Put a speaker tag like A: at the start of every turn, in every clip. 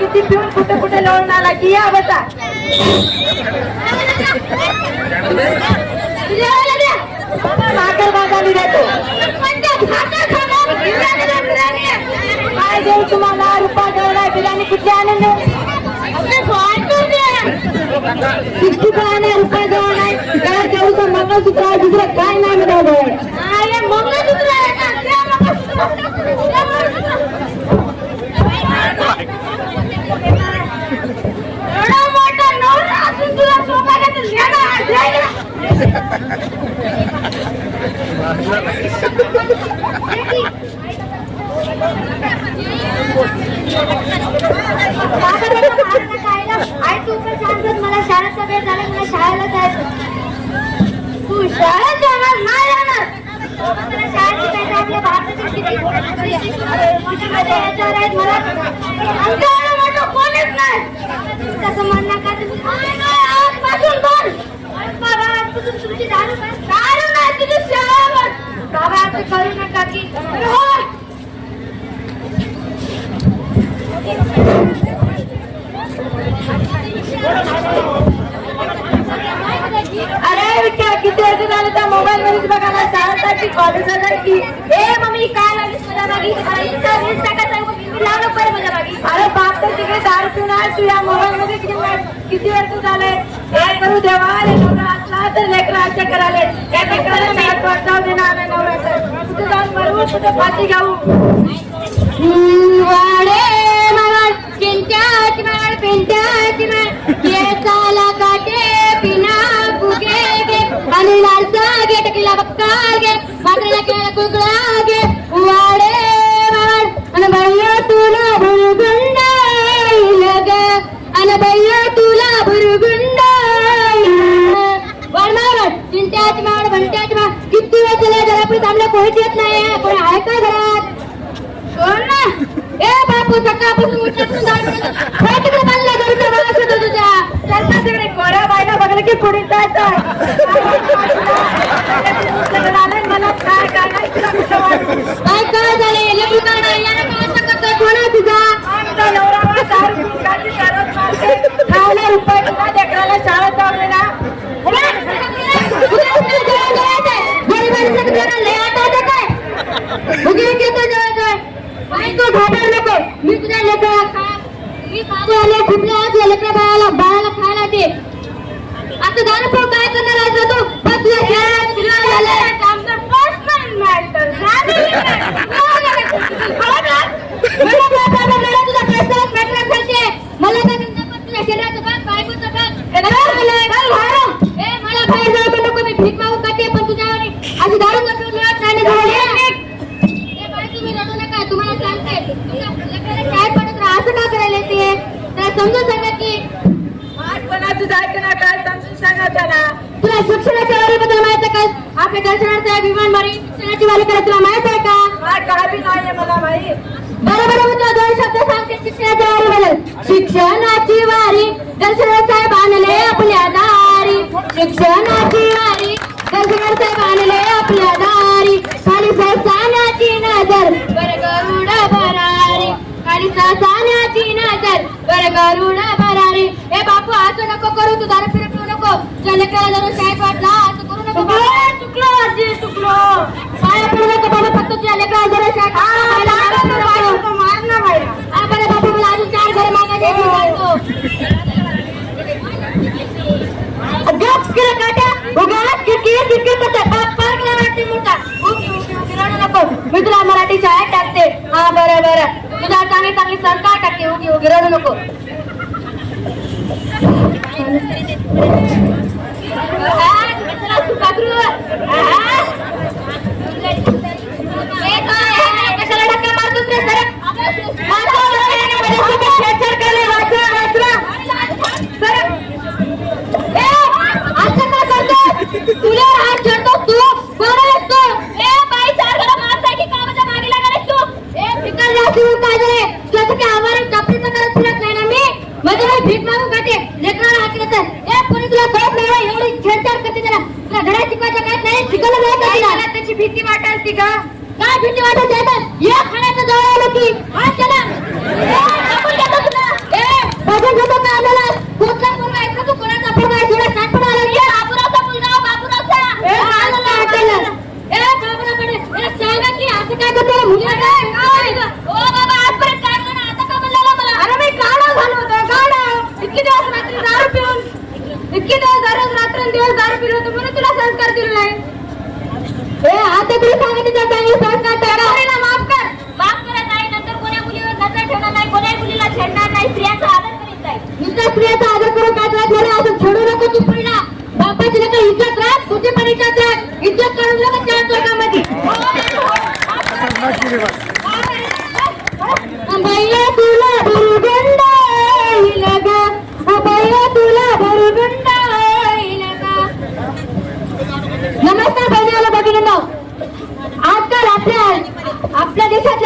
A: किती पिऊन कुठे कुठे लावून आला की या बसा. भाकर भाजायला देतो. काय देऊ तुम्हाला? रुपा जेवढा बिर्याणी कुठली आनंद देऊ? आपले नाही जवळ नाही. काय देऊ तर मंगळसूत्र दुसरं काय नाही मिळालं अरे मंगळसूत्र आहे ना त्या मंगळसूत्र त्या मंगळसूत्र. एवढा मोठा नवरा असून तुला सोपायला येणार जायला. आई तू पण सांगत मला शाळेत वेळ झाला मला शाळेला जायचं तू शाळेत जाणार नाही जाणार शाळेत आपल्या किती याच्यावर आहेत मला कोणीच नाही तसं म्हणणं का तुम्ही नाही, नाही, आजपासून बंद. बाबा आजपासून तुमची दारू बंद. दारू नाही तुझी शाळा बंद. बाबा असं करू नका की अरे हो अरे विचार किती वर्ष झालं त्या मोबाईल मध्येच बघा ना शाळेसाठी कॉलेजला जायची ए मम्मी काय लागलीस माझ्या मागे अरे इन्स्टा रील्स टाकायचं आहे, मग मी लावलं पडेल माझ्या मागे अरे बाप तर तिकडे दारू पिऊन आहे, तू या मोबाईल मध्ये किती वेळ- किती वर्ष झाले काय करू देवा लेकरं असला तर लेकर असे कराले त्या लेकराला शाळेत वाचावं देणार नाही नवऱ्याचं. कुठे जाऊन मरू कुठे फाशी घेऊ माळ किती वेळ जरा पण थांबलं कोणीच येत नाही पण आहे का घरात कोण ना? ए बापू सकाळपासून उठल्यापासून. हे तिकडे बांधलं शोधू तुझ्या. चल ना तिकडे बायला बघलं की पुढे जायचं. मला काय काय? काय काय झाले लेकरू काय नाही याने काय असं करतोय? कोण आहे तुझा आमचा नवरा दारू. खायला तुला लेकराला शाळेत जाऊ दे ना. उभा. तुला कुठे जेवण जेवायचंय? गरिबांचं तुला लय आठवतं काय? उगी घेतो जेवायचंय. तू घाबरू नको मी तुझ्या लेकरा मी माझे आले कुठल्या तुझ्या लेकरा बाळाला बाळाला खायला दे आता दानपूर काय करणार आहे तू पण तुझ्या खेळात तुला झालं तुझा पर्सनल मॅटर असायचे मला काय तुमचं पण तुझ्या शरीराचं भाग बायकोचं भाग ए मला बाहेर जाऊ नको मी भीक मागू काटे पण तुझ्यावर अशी दारू न पिऊन मिळत नाही ना झाली. ए बाई, तुम्ही रडू नका तुम्हाला सांगते तुमच्या लेकराला काय पडत राहा असं का करायला ते त्याला समजून सांगा की
B: कोणाचं जायचं ना काय समजून सांगा त्याला
A: तुला शिक्षणाच्या वारीबद्दल माहीत आहे का आपल्या दर्शनाचा विमान मारी शिक्षणाची वारी करा तुला माहीत आहे का?
B: काय नाहीये मला माहीत.
A: बरोबर तुला दोन शब्द सांगते. शिक्षणाच्या वारीबद्दल शिक्षणाची वारी दर्शनाचा साहेब आणले आपल्या दारी. शिक्षणाची वारी दर्शनाचा साहेब आणले आपल्या दारी. खाली ससाण्याची नजर वर गरुड भरारी. खाली ससाण्याची नजर वर गरुड भरारी. ए बापू असं नको करू तू दारू पिऊ नको. तुझ्या लेकराला जरा शाळेत वाटला. चुकलो आजी चुकलो पाया पडू नको बाबा फक्त तुझ्या लेकराला जरा शाळेत नको. मार ना बाई हा बरं बापू मला अजून चार घर मागायचे मी जातो. गप केलं काट्या उगाच किरकिर किरकिर करतोय बाप पार्कला वाटते मोठा उगी उगी उगी रडू नको मी तुला मराठी शाळेत टाकते हा बरं बरं तुला चांगली चांगली संस्कार टाकते उगी उगी रडू नको हा, चला, तू शिकवायचं काय नाही
B: त्याची भीती वाटायची का
A: काय भीती वाटत येतात या खाण्याचं जवळ आलो की हा चला. आपण घेतो तुला. ए बघून घेतो का आम्हाला कुठला मुलगा आहे का तू? कोणाचा मुलगा आहे तुला सांगून आला की बाबुरावचा मुलगा बाबुरावचा. ए आलं ना हॉटेलला ए बाबुरावकडे. ए सांगा की असं काय करतो काय? ओ बाबा आजपर्यंत काय ना आता का बोलला मला?
B: अरे मी काढा झालो होतो काढा. इतके दिवस रात्री दारू पिऊन इतके दिवस दररोज रात्र दिवस दारू पिलो होतो. म्हणून तुला नाही
A: तुला सांगितलं
B: माफ कर?
A: माफ करत आहे नंतर कोण्या मुलीवर नजर ठेवणार नाही कोण्या मुलीला छेडणार नाही स्त्रियांचा आदर करीत जाईल नुसत्या स्त्रियांचा आदर करून काय तुला असं छेडू नको तू?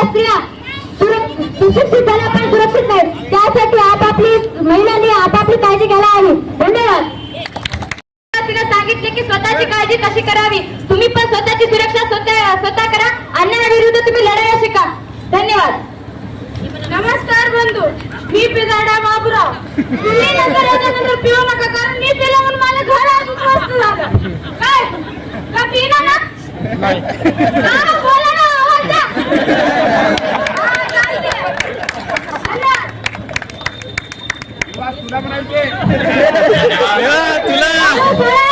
A: आपल्या देशातल्या स्त्रिया सुरक्षित सुशिक्षित झाल्या पण सुरक्षित नाहीत त्यासाठी आपापली महिलांनी आपापली काळजी घ्यायला हवी. धन्यवाद. तिला सांगितले की स्वतःची काळजी कशी करावी? तुम्ही पण स्वतःची सुरक्षा स्वतः स्वतः करा. अन्यायाविरुद्ध तुम्ही लढायला शिका. धन्यवाद.
B: नमस्कार बंधू. मी पिजाडा बाबूराव. तुम्ही नंतर याच्यानंतर पिऊ नका कारण मी पिलं म्हणून माझं घर अजून मस्त झालं. काय? का पिना ना हा, बोला ना आवाज द्या. हा, चालतंय. धन्यवाद.
C: तुला म्हणायचे
D: तुला
A: तुला